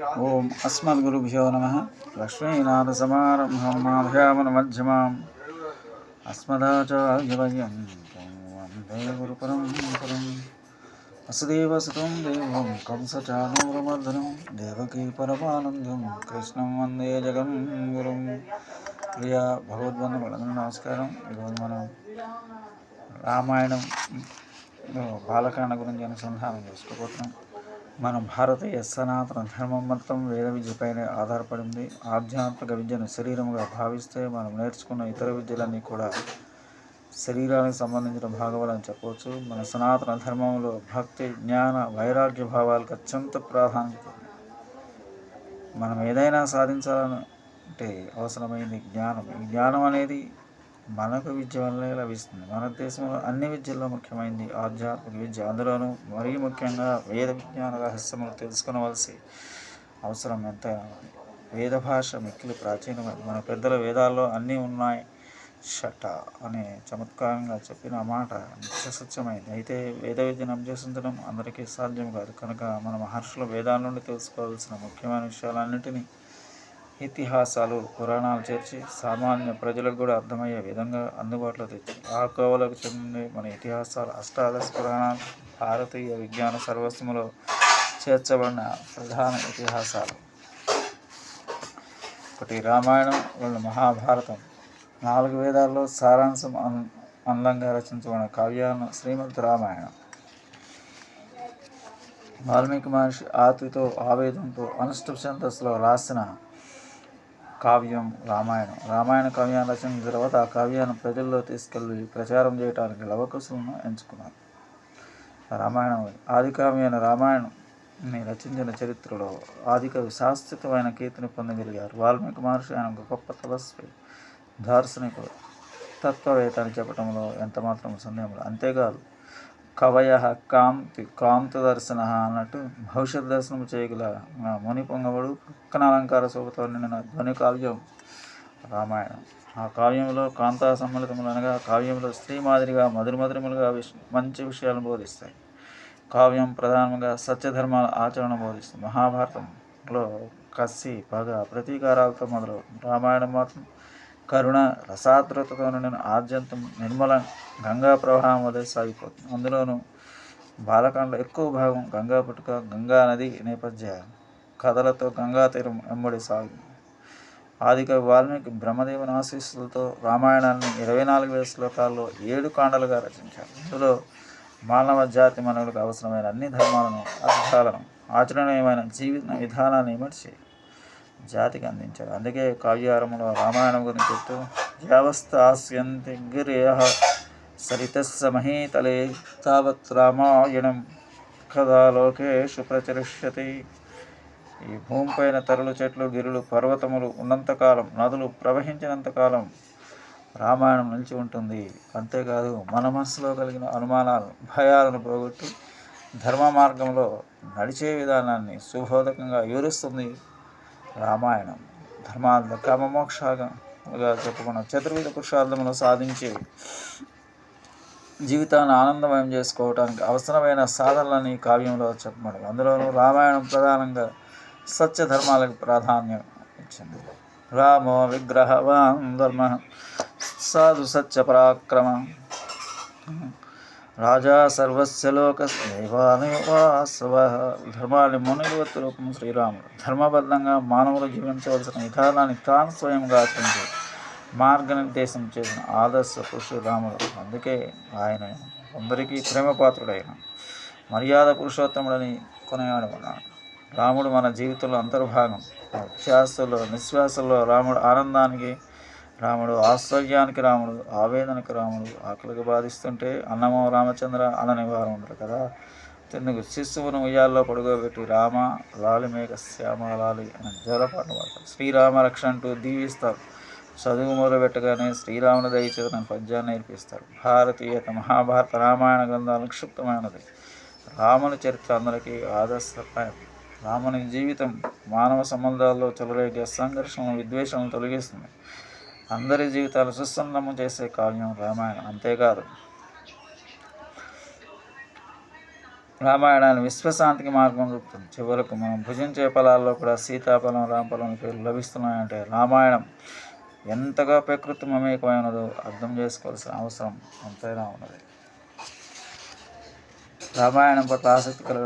ఓం అస్మద్గురుభ్యో నమ. లక్ష్మీనాథసమారంభం మాధ్యామనమధ్యమాం అస్మదాచార్యవర్యం వందే గురుపరంపరం వసుదేవసుతం దేవం కంసచానూరమర్దనం. దేవకీ పరమానందం. కృష్ణం వందే జగం గురుం ప్రియ భగవద్బంధువులందరూ నమస్కారం. ఈరోజు మనం రామాయణం బాలకాండ గురించి అనుసంధానం చేసుకోబోతున్నాం. మన భారతీయ సనాతన ధర్మం మొత్తం వేద విద్యపైనే ఆధారపడింది ఆధ్యాత్మిక విద్యను శరీరముగా భావిస్తే మనం నేర్చుకున్న ఇతర విద్యలన్నీ కూడా శరీరానికి సంబంధించిన భాగవలని చెప్పవచ్చు. మన సనాతన ధర్మంలో భక్తి జ్ఞాన వైరాగ్య భావాలకు అత్యంత ప్రాధాన్యత మనం ఏదైనా సాధించాలంటే అవసరమైంది జ్ఞానం. ఈ జ్ఞానం అనేది మనకు విద్య వల్లే లభిస్తుంది. మన దేశంలో అన్ని విద్యల్లో ముఖ్యమైనది ఆధ్యాత్మిక విద్య. అందులోనూ మరీ ముఖ్యంగా వేద విజ్ఞాన రహస్యములు తెలుసుకోవలసి అవసరం ఎంతైనా ఉంది. వేద భాష మిక్కిలి ప్రాచీనమైనది మన పెద్దల వేదాల్లో అన్నీ ఉన్నాయి. షట అనే చమత్కారంగా చెప్పిన ఆ మాట నిత్య సత్యమైంది. అయితే వేద విద్యను అభ్యసించడం అందరికీ సాధ్యం కాదు. కనుక మన మహర్షుల వేదాల నుండి తెలుసుకోవాల్సిన ముఖ్యమైన విషయాలన్నింటినీ ఇతిహాసాలు పురాణాలు చేర్చి సామాన్య ప్రజలకు కూడా అర్థమయ్యే విధంగా అందుబాటులో తెచ్చి ఆ కోవలకు చెందిన మన ఇతిహాసాలు అష్టాదశ పురాణాలు భారతీయ విజ్ఞాన సర్వస్వములో చేర్చబడిన ప్రధాన ఇతిహాసాలు. ఒకటి రామాయణం రెండు మహాభారతం. నాలుగు వేదాల్లో సారాంశం అన్ అందంగా రచించబడిన కావ్యాలను శ్రీమద్ రామాయణం. వాల్మీకి మహర్షి ఆతితో ఆవేదంతో అనుష్ఠుప్ ఛందస్సులో రాసిన కావ్యం రామాయణం. రామాయణ కావ్యాన్ని రచించిన తర్వాత ఆ కావ్యాన్ని ప్రజల్లో తీసుకెళ్ళి ప్రచారం చేయడానికి లవకుశులను ఎంచుకున్నారు. రామాయణం ఆది కావ్యమైన రామాయణం రచించిన చరిత్రలో ఆదికవి శాశ్వతమైన కీర్తిని పొందగలిగారు. వాల్మీకి మహర్షి ఆయన ఒక గొప్ప తపస్వి దార్శనికుడు తత్వవేత్త అని చెప్పడంలో ఎంతమాత్రం సందేహం లేదు. అంతేకాదు కవయ కాంతి కాంత దర్శన అన్నట్టు భవిష్యత్ దర్శనం చేయగల ముని పొంగవుడు పక్కన అలంకార శోభతో నిండిన ధ్వని కావ్యం రామాయణం. ఆ కావ్యంలో కాంతా సమ్మలితములు అనగా కావ్యంలో స్త్రీ మాదిరిగా మధుర మధురములుగా విష మంచి విషయాలను బోధిస్తాయి. కావ్యం ప్రధానంగా సత్యధర్మాల ఆచరణ బోధిస్తుంది. మహాభారతంలో కసి పగ ప్రతీకారాలతో మొదలవుతుంది రామాయణం మాత్రం కరుణ రసాద్రతతో నిండిన ఆద్యంతం నిర్మల గంగా ప్రవాహం వలె సాగిపోతుంది. అందులోనూ బాలకాండలో ఎక్కువ భాగం గంగా పుట్టుక గంగా నది నేపథ్య కథలతో గంగా తీరం వెంబడి సాగింది. ఆదికవి వాల్మీకి బ్రహ్మదేవుని ఆశీస్సులతో రామాయణాన్ని ఇరవై నాలుగు వేల శ్లోకాల్లో ఏడు కాండలుగా రచించారు. ఇందులో మానవ జాతి మనవులకు అవసరమైన అన్ని ధర్మాలను అర్థాలను ఆచరణీయమైన జీవిత విధానాన్ని ఇమర్చి జాతికి అందించాడు అందుకే కావ్యారంలో రామాయణం గురించి చెప్తూ యావస్థాస్యంతి గిరియ సరితస్స మహీతలే తావత్ రామాయణం కదా లోకేషు ప్రచరిష్యతి. ఈ భూమిపైన తరలు చెట్లు గిరులు పర్వతములు ఉన్నంతకాలం నదులు ప్రవహించినంతకాలం రామాయణం నిలిచి ఉంటుంది. అంతేకాదు మన మనసులో కలిగిన అనుమానాలు భయాలను పోగొట్టి ధర్మ మార్గంలో నడిచే విధానాన్ని సుబోధకంగా వివరిస్తుంది రామాయణం ధర్మార్థ కామమోక్షాగా చెప్పుకున్న. చతుర్విధ పురుషార్థములు సాధించి జీవితాన్ని ఆనందమయం చేసుకోవడానికి అవసరమైన సాధనలని కావ్యంలో చెప్పబడి అందులోనూ రామాయణం ప్రధానంగా సత్య ధర్మాలకు ప్రాధాన్యం ఇచ్చింది. రామో విగ్రహవాన్ ధర్మ సాధు సత్య పరాక్రమ. రాజా సర్వస్య స్నేహానివాసవ ధర్మాన్ని మునివత్తు రూపం శ్రీరాముడు. ధర్మబద్ధంగా మానవులు జీవించవలసిన విధానాన్ని తాను స్వయంగా ఆచరించి మార్గనిర్దేశం చేసిన ఆదర్శ పురుషుడు రాముడు అందుకే ఆయన అందరికీ ప్రేమపాత్రుడైన మర్యాద పురుషోత్తముడని కొనియాడమన్నాడు రాముడు మన జీవితంలో అంతర్భాగం. శ్వాసలో నిశ్వాసలో రాముడు ఆనందానికి రాముడు ఆశ్చర్యానికి రాముడు ఆవేదనకి రాముడు ఆకలికి బాధిస్తుంటే అన్నమో రామచంద్ర అనని వారు ఉండరు కదా. తిన్నుకు శిశువును ఉయ్యాల్లో పడుకోబెట్టి రామ లాలి మేఘ శ్యామ లాలి అని జోలపాటలు పాడతారు. శ్రీరామ రక్ష అంటూ దీవిస్తారు. చదువు మొదలుపెట్టగానే శ్రీరాముని దయచేతన పద్యాన్ని నేర్పిస్తారు. భారతీయత మహాభారత రామాయణ గ్రంథాలు క్షుప్తమైనది రాముని చరిత్ర అందరికీ ఆదర్శప్రాయం. రాముని జీవితం మానవ సంబంధాల్లో చెలరేగే సంఘర్షణలు విద్వేషాలను తొలగిస్తుంది. అందరి జీవితాలు సుసన్నము చేసే కావ్యం రామాయణం. అంతేకాదు రామాయణాన్ని విశ్వశాంతికి మార్గం చూపుతుంది చివరకు మనం భుజించే ఫలాల్లో కూడా సీతాఫలం రామఫలం పేర్లు లభిస్తున్నాయంటే రామాయణం ఎంతగా ప్రకృతి మమేకమైనదో అర్థం చేసుకోవాల్సిన అవసరం ఎంతైనా ఉన్నది. రామాయణం పట్ల ఆసక్తి కల